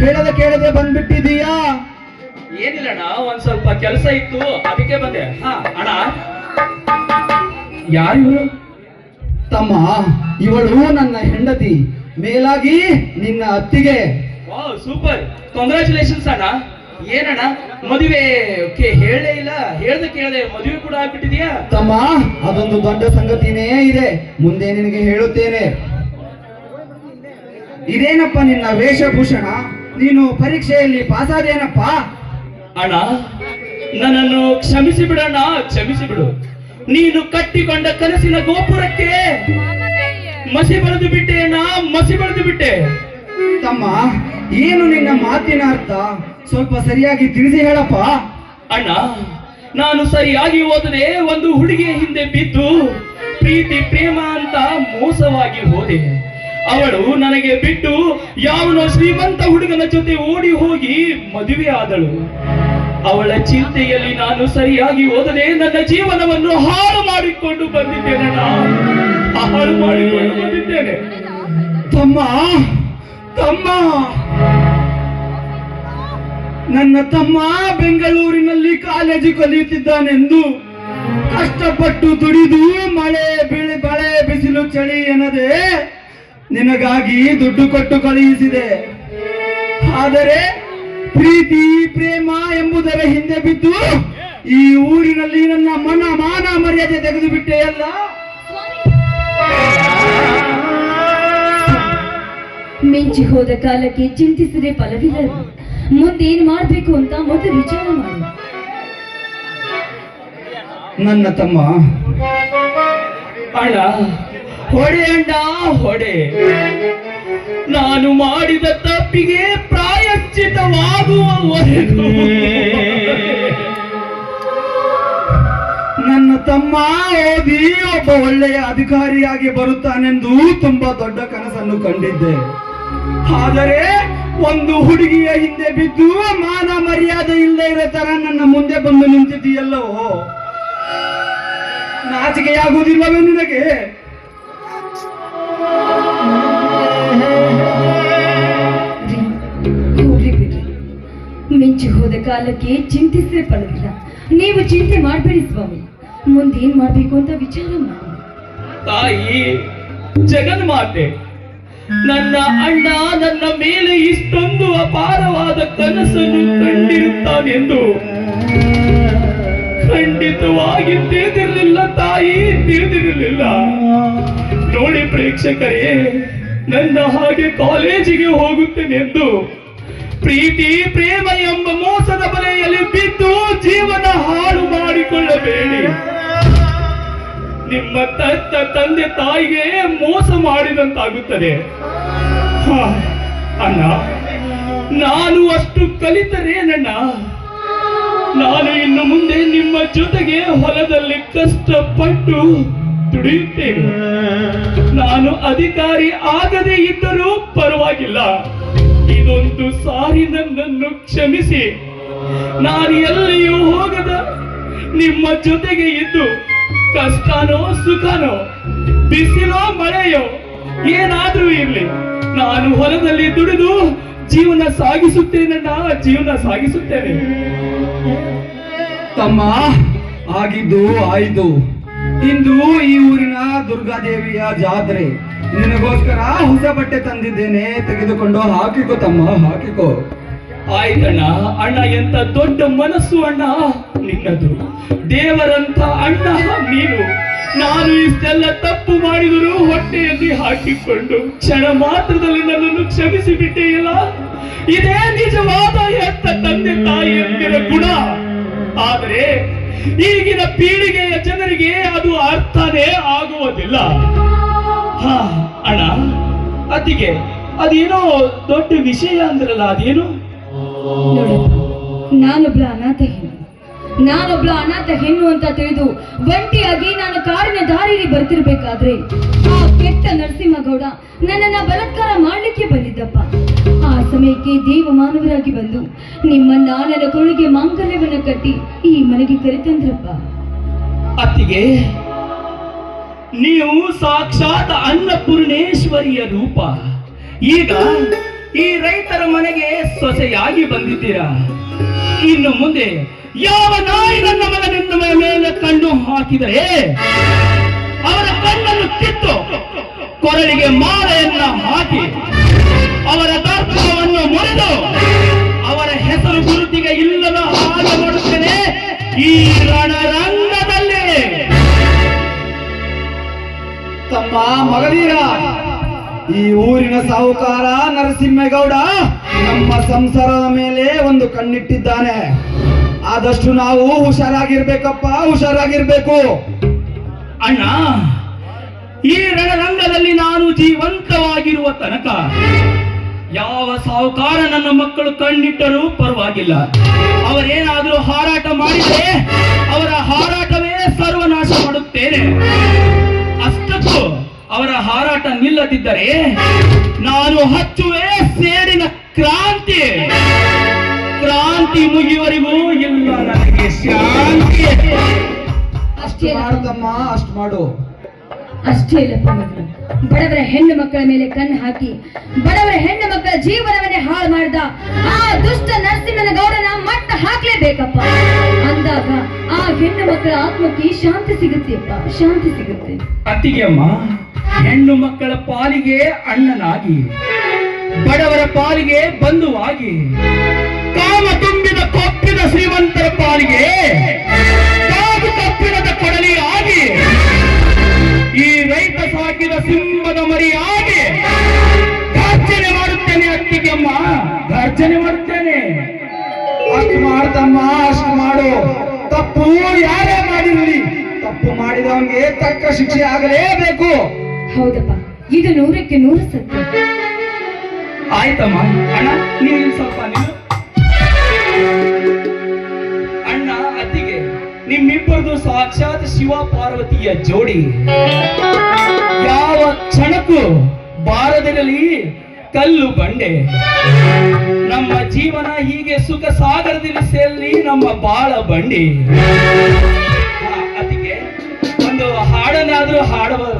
ಹೇಳದೆ ಕೇಳದೆ ಬಂದ್ಬಿಟ್ಟಿದೀಯಾ? ಏನಿಲ್ಲಣ್ಣ ಒಂದ್ ಸ್ವಲ್ಪ ಕೆಲಸ ಇತ್ತು ಅದಕ್ಕೆ ಬಂದೆ. ಹಾ. ಅಣ್ಣ? ಯಾರು? ತಮ್ಮ ಇವಳು ನನ್ನ ಹೆಂಡತಿ. ಮೇಲಾಗಿ ನಿನ್ನ ಅತ್ತಿಗೆ. Wow super. ಕಂಗ್ರಾಚುಲೇಷನ್ಸ್ ಅಣ್ಣ. ಏನಣ್ಣ? ಮದುವೆ ಹೇಳೇ ಇಲ್ಲ ಹೇಳ್ದೆ ಕೇಳದೆ ಮದುವೆ ಕೂಡ ಆಗ್ಬಿಟ್ಟಿದ್ಯಾ? ತಮ್ಮ ಅದೊಂದು ದೊಡ್ಡ ಸಂಗತಿನೇ ಇದೆ. ಮುಂದೆ ನಿನಗೆ ಹೇಳುತ್ತೇನೆ. ಇದೇನಪ್ಪ ನಿನ್ನ ವೇಷಭೂಷಣ? ನೀನು ಪರೀಕ್ಷೆಯಲ್ಲಿ ಪಾಸಾದೇನಪ್ಪ? ಅಣ್ಣ ನನ್ನನ್ನು ಕ್ಷಮಿಸಿ ಬಿಡಣ್ಣ ಕ್ಷಮಿಸಿ ಬಿಡು ನೀನು ಕಟ್ಟಿಕೊಂಡ ಕನಸಿನ ಗೋಪುರಕ್ಕೆ ಮಸಿ ಬಳಿದು ಬಿಟ್ಟೆ ಅಣ್ಣ ಮಸಿ ಬಳಿದು ಬಿಟ್ಟೆ. ತಮ್ಮ ಏನು ನಿನ್ನ ಮಾತಿನ ಅರ್ಥ? ಸ್ವಲ್ಪ ಸರಿಯಾಗಿ ತಿಳಿಸಿ ಹೇಳಪ್ಪ. ಅಣ್ಣ ನಾನು ಸರಿಯಾಗಿ ಹೋದರೆ ಒಂದು ಹುಡುಗಿಯ ಹಿಂದೆ ಬಿದ್ದು ಪ್ರೀತಿ ಪ್ರೇಮ ಅಂತ ಮೋಸವಾಗಿ ಹೋದೆ. ಅವಳು ನನಗೆ ಬಿಟ್ಟು ಯಾವನೋ ಶ್ರೀಮಂತ ಹುಡುಗನ ಜೊತೆ ಓಡಿ ಹೋಗಿ ಮದುವೆ ಆದಳು ಅವಳ ಚಿಂತೆಯಲ್ಲಿ ನಾನು ಸರಿಯಾಗಿ ಓದದೆ ನನ್ನ ಜೀವನವನ್ನು ಹಾಳು ಮಾಡಿಕೊಂಡು ಬಂದಿದ್ದೇನೆ ಹಾಳು ಮಾಡಿಕೊಂಡು ಬಂದಿದ್ದೇನೆ. ತಮ್ಮ ತಮ್ಮ. ನನ್ನ ತಮ್ಮ ಬೆಂಗಳೂರಿನಲ್ಲಿ ಕಾಲೇಜು ಕಲಿಯುತ್ತಿದ್ದಾನೆಂದು ಕಷ್ಟಪಟ್ಟು ದುಡಿದು ಮಳೆ, ಬಿಳಿ ಬಳೆ ಬಿಸಿಲು, ಚಳಿ ಎನ್ನದೆ ನಿನಗಾಗಿ ದುಡ್ಡು ಕೊಟ್ಟು ಕಳುಹಿಸಿದೆ. ಆದರೆ ಪ್ರೀತಿ ಪ್ರೇಮ ಎಂಬುದರ ಹಿಂದೆ ಬಿದ್ದು ಈ ಊರಿನಲ್ಲಿ ನನ್ನ ಮನ ಮಾನ ಮರ್ಯಾದೆ ತೆಗೆದು ಬಿಟ್ಟೆಯಲ್ಲ ಮಿಂಚಿ ಹೋದ ಕಾಲಕ್ಕೆ ಚಿಂತಿಸದೆ ಫಲವಿಲ್ಲ ಮುಂದೇನ್ ಮಾಡ್ಬೇಕು ಅಂತ ಮೊದಲು ವಿಚಾರ ಮಾಡಿ. ನನ್ನ ತಮ್ಮ ಅಣ್ಣ ಹೊಡೆ ಅಣ್ಣ ಹೊಡೆ. ನಾನು ಮಾಡಿದ ತಪ್ಪಿಗೆ ಪ್ರಾಯಶ್ಚಿತವಾಗುವವರೆಗೂ. ನನ್ನ ತಮ್ಮ ಓದಿ ಒಬ್ಬ ಒಳ್ಳೆಯ ಅಧಿಕಾರಿಯಾಗಿ ಬರುತ್ತಾನೆಂದು ತುಂಬಾ ದೊಡ್ಡ ಕನಸನ್ನು ಕಂಡಿದ್ದೆ. ಆದರೆ ಒಂದು ಹುಡುಗಿಯ ಹಿಂದೆ ಬಿದ್ದು ಮಾನ ಮರ್ಯಾದೆ ಇಲ್ಲದೆ ಇರೋ ತರ ನನ್ನ ಮುಂದೆ ಬಂದು ನಿಂತಿದ್ದೀಯಲ್ಲವೋ? ನಾಚಿಕೆಯಾಗುವುದಿಲ್ಲವೇ ನಿನಗೆ? ಮಿಂಚಿ ಹೋದ ಕಾಲಕ್ಕೆ ಚಿಂತಿಸದೆ ಪಡೋದಿಲ್ಲ ನೀವು ಚಿಂತೆ ಮಾಡಬೇಡಿ ಸ್ವಾಮಿ. ಮುಂದೇನ್ ಮಾಡ್ಬೇಕು ಅಂತ ವಿಚಾರ ಮಾಡಿ. ತಾಯಿ ಜಗನ್ಮಾತೆ ನನ್ನ ಅಣ್ಣ ನನ್ನ ಮೇಲೆ ಇಷ್ಟೊಂದು ಅಪಾರವಾದ ಕನಸನ್ನು ಕಂಡಿರುತ್ತಾನೆಂದು ಖಂಡಿತವಾಗಿ ತಿಳಿದಿರಲಿಲ್ಲ ತಾಯಿ, ತಿಳಿದಿರಲಿಲ್ಲ. ನೋಡಿ ಪ್ರೇಕ್ಷಕರೇ, ನನ್ನ ಹಾಗೆ ಕಾಲೇಜಿಗೆ ಹೋಗುತ್ತೇನೆಂದು ಪ್ರೀತಿ, ಪ್ರೇಮ ಎಂಬ ಮೋಸದ ಬಲೆಯಲ್ಲಿ ಬಿದ್ದು ಜೀವನ ಹಾಳು ಮಾಡಿಕೊಳ್ಳಬೇಡಿ. ನಿಮ್ಮ ತತ್ತ ತಂದೆ ತಾಯಿಗೆ ಮೋಸ ಮಾಡಿದಂತಾಗುತ್ತದೆ. ಅಣ್ಣ, ನಾನು ಅಷ್ಟು ಕಲಿತರೇನಣ್ಣ ನಾನು ಇನ್ನು ಮುಂದೆ ನಿಮ್ಮ ಜೊತೆಗೆ ಹೊಲದಲ್ಲಿ ಕಷ್ಟಪಟ್ಟು ದುಡಿಯುತ್ತೇನೆ. ನಾನು ಅಧಿಕಾರಿ ಆಗದೇ ಇದ್ದರೂ ಪರವಾಗಿಲ್ಲ. ಇದೊಂದು ಸಾರಿ ನನ್ನನ್ನು ಕ್ಷಮಿಸಿ. ನಾನು ಎಲ್ಲಿಯೂ ಹೋಗದ, ನಿಮ್ಮ ಜೊತೆಗೆ ಇದ್ದು ಕಷ್ಟನೋ ಸುಖನೋ ಬಿಸಿಲೋ ಮಳೆಯೋ ಏನಾದ್ರೂ ಇರಲಿ. ನಾನು ಹೊಲದಲ್ಲಿ ದುಡಿದು ಜೀವನ ಸಾಗಿಸುತ್ತೇನಣ್ಣ ಜೀವನ ಸಾಗಿಸುತ್ತೇನೆ. ತಮ್ಮ ಆಗಿದ್ದು ಆಯ್ತು ಇಂದು ಈ ಊರಿನ ದುರ್ಗಾದೇವಿಯ ಜಾತ್ರೆ. ನಿನಗೋಸ್ಕರ ಹೊಸ ಬಟ್ಟೆ ತಂದಿದ್ದೇನೆ, ತೆಗೆದುಕೊಂಡು ಹಾಕಿಕೋ ತಮ್ಮ, ಹಾಕಿಕೋ. ಆಯ್ತಣ್ಣ, ಅಣ್ಣ ಎಂತ ದೊಡ್ಡ ಮನಸ್ಸು ಅಣ್ಣ. ನಿನ್ನದು ದೇವರಂತ ಅಣ್ಣ, ನೀನು. ನಾನು ಇಷ್ಟೆಲ್ಲ ತಪ್ಪು ಮಾಡಿದರೂ ಹೊಟ್ಟೆಯಲ್ಲಿ ಹಾಕಿಕೊಂಡು ಕ್ಷಣ ಮಾತ್ರದಲ್ಲಿ ನನ್ನನ್ನು ಕ್ಷಮಿಸಿ ಬಿಟ್ಟೆಯಲ್ಲ ಇದೇ ನಿಜವಾದ ಹೆತ್ತ ತಂದೆ ತಾಯಿಯಂದಿರ ಗುಣ. ಆದರೆ ಈಗಿನ ಪೀಳಿಗೆಯ ಜನರಿಗೆ ಅದು ಅರ್ಥನೇ ಆಗುವುದಿಲ್ಲ. ಹಾ ಅಣ್ಣ. ಅದಕ್ಕೆ ಅದೇನೋ ದೊಡ್ಡ ವಿಷಯ ಅಂದ್ರಲ್ಲ ಅದೇನು? ನೋಡಪ್ಪ ನಾನೊಬ್ಳ ಅನಾಥ ಹೆಣ್ಣು. ನಾನೊಬ್ಳ ಅನಾಥ ಹೆಣ್ಣು ಅಂತ ತಿಳಿದು ಒಂಟಿಯಾಗಿ ನಾನು ಕಾಡಿನ ದಾರಿಯಲ್ಲಿ ಬರ್ತಿರ್ಬೇಕಾದ್ರೆ ಆ ಕೆಟ್ಟ ನರಸಿಂಹಗೌಡ ನನ್ನನ್ನ ಬಲತ್ಕಾರ ಮಾಡ್ಲಿಕ್ಕೆ ಬಂದಿದ್ದಪ್ಪ. ಆ ಸಮಯಕ್ಕೆ ದೇವ ಮಾನವರಾಗಿ ಬಂದು ನಿಮ್ಮ ನನ್ನ ಕೊಳಿಗೆ ಮಾಂಗಲ್ಯವನ್ನ ಕಟ್ಟಿ ಈ ಮನೆಗೆ ಕರೆತಂದ್ರಪ್ಪ. ಅತ್ತಿಗೆ ನೀವು ಸಾಕ್ಷಾತ್ ಅನ್ನಪೂರ್ಣೇಶ್ವರಿಯ ರೂಪ. ಈಗ ಈ ರೈತರ ಮನೆಗೆ ಸೊಸೆಯಾಗಿ ಬಂದಿದ್ದೀರಾ? ಇನ್ನು ಮುಂದೆ ಯಾವ ನಾಯಿ ನನ್ನ ಮಗನಿಂದ ಮೇಲೆ ಕಣ್ಣು ಹಾಕಿದರೆ ಅವರ ಕಣ್ಣನ್ನು ಕಿತ್ತು ಕೊರಳಿಗೆ ಮಾಲೆಯನ್ನ ಹಾಕಿ ಅವರ ದರ್ಪವನ್ನು ಮುರಿದು ಅವರ ಹೆಸರು ಗುರುತಿಗೆ ಇಲ್ಲದ ತಮ್ಮ ಮಗಳೀರ. ಈ ಊರಿನ ಸಾಹುಕಾರ ನರಸಿಂಹೇಗೌಡ ನಮ್ಮ ಸಂಸಾರದ ಮೇಲೆ ಒಂದು ಕಣ್ಣಿಟ್ಟಿದ್ದಾನೆ. ಆದಷ್ಟು ನಾವು ಹುಷಾರಾಗಿರ್ಬೇಕಪ್ಪ, ಹುಷಾರಾಗಿರ್ಬೇಕು. ಅಣ್ಣ, ಈ ರಣರಂಗದಲ್ಲಿ ನಾನು ಜೀವಂತವಾಗಿರುವ ತನಕ ಯಾವ ಸಾಹುಕಾರ ನನ್ನ ಮಕ್ಕಳು ಕಂಡಿಟ್ಟರೂ ಪರವಾಗಿಲ್ಲ. ಅವರೇನಾದರೂ ಹಾರಾಟ ಮಾಡಿದರೆ ಅವರ ಹಾರಾಟವೇ ಸರ್ವನಾಶ ಮಾಡುತ್ತೇನೆ. ಹಾರಾಟ ನಿಲ್ಲದಿದ್ದರೆ ನಾನು ಹಚ್ಚುವೆ ಸೇಡಿನ ಕ್ರಾಂತಿ. ಕ್ರಾಂತಿ ಮುಗಿಯುವರಿಗೂ ಇಲ್ಲ ನನಗೆ ಶಾಂತಿ. ಅಷ್ಟೇ ಮಾಡುದಮ್ಮ ಅಷ್ಟು ಮಾಡು ಅಷ್ಟೇ ಇಲ್ಲಪ್ಪ ಮಗನು ಬಡವರ ಹೆಣ್ಣು ಮಕ್ಕಳ ಮೇಲೆ ಕಣ್ಣು ಹಾಕಿ ಬಡವರ ಹೆಣ್ಣು ಮಕ್ಕಳ ಜೀವನವನ್ನೇ ಹಾಳು ಮಾಡಿದ ಆ ದುಷ್ಟ ನರಸಿಂಹನ ಗೌಡನ ಮಟ್ಟ ಹಾಕ್ಲೇಬೇಕಪ್ಪ. ಅಂದಾಗ ಆ ಹೆಣ್ಣು ಮಕ್ಕಳ ಆತ್ಮಕ್ಕೆ ಶಾಂತಿ ಸಿಗುತ್ತೆಪ್ಪ ಶಾಂತಿ ಸಿಗುತ್ತೆ. ಅತ್ತಿಗೆಯಮ್ಮ ಹೆಣ್ಣು ಮಕ್ಕಳ ಪಾಲಿಗೆ ಅಣ್ಣನಾಗಿ, ಬಡವರ ಪಾಲಿಗೆ ಬಂಧುವಾಗಿ, ಕಾಮ ತುಂಬಿದ ಕೊಪ್ಪಿದ ಶ್ರೀಮಂತರ ಪಾಲಿಗೆ, ಕಾದು ಕೊಡಲಿ ಆಗಿ ಈ ರೈತ ಸಾಕಿದ ಸಿಂಹದ ಮರಿಯಾಗಿ ಗರ್ಜನೆ ಮಾಡುತ್ತೇನೆ ಅತ್ತಿಗೆಮ್ಮ ಗರ್ಜನೆ ಮಾಡುತ್ತೇನೆ. ಅಷ್ಟು ಮಾಡ್ತಮ್ಮ ಅಷ್ಟು ಮಾಡು. ತಪ್ಪು ಯಾರೇ ಮಾಡಿರಲಿ. ತಪ್ಪು ಮಾಡಿದವನಿಗೆ ತಕ್ಕ ಶಿಕ್ಷೆ ಆಗಲೇಬೇಕು. ಹೌದಪ್ಪ. ಇದು ನೂರಕ್ಕೆ ನೂರು ಸತ್ಯ. ಆಯ್ತಮ್ಮ. ಅಣ್ಣ, ನೀವು ಸ್ವಲ್ಪ ನಿಲ್ಲು. ಅಣ್ಣ, ಅತ್ತಿಗೆ, ನಿಮ್ಮಿಬ್ಬರದು ಸಾಕ್ಷಾತ್ ಶಿವ ಪಾರ್ವತಿಯ ಜೋಡಿ. ಯಾವ ಕ್ಷಣಕ್ಕೂ ಬಾರದಿರಲಿ ಕಲ್ಲು ಬಂಡೆ. ನಮ್ಮ ಜೀವನ ಹೀಗೆ ಸುಖ ಸಾಗರದಲ್ಲಿ ಸೇರಲಿ ನಮ್ಮ ಬಾಳ ಬಂಡಿ. ಅದಕ್ಕೆ ಒಂದು ಹಾಡನ್ನಾದ್ರೂ ಹಾಡಬಹುದಲ್ಲ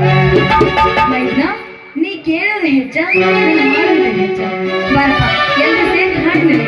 ಮೈದ್ನ ನೀ ಕೇಳೋದು ಹೆಚ್ಚ ಹೆಚ್ಚ. ಬಾರಪ್ಪ ಎಲ್ಲ ಸೇರಿ ಹಾಡ್ಮೇಲೆ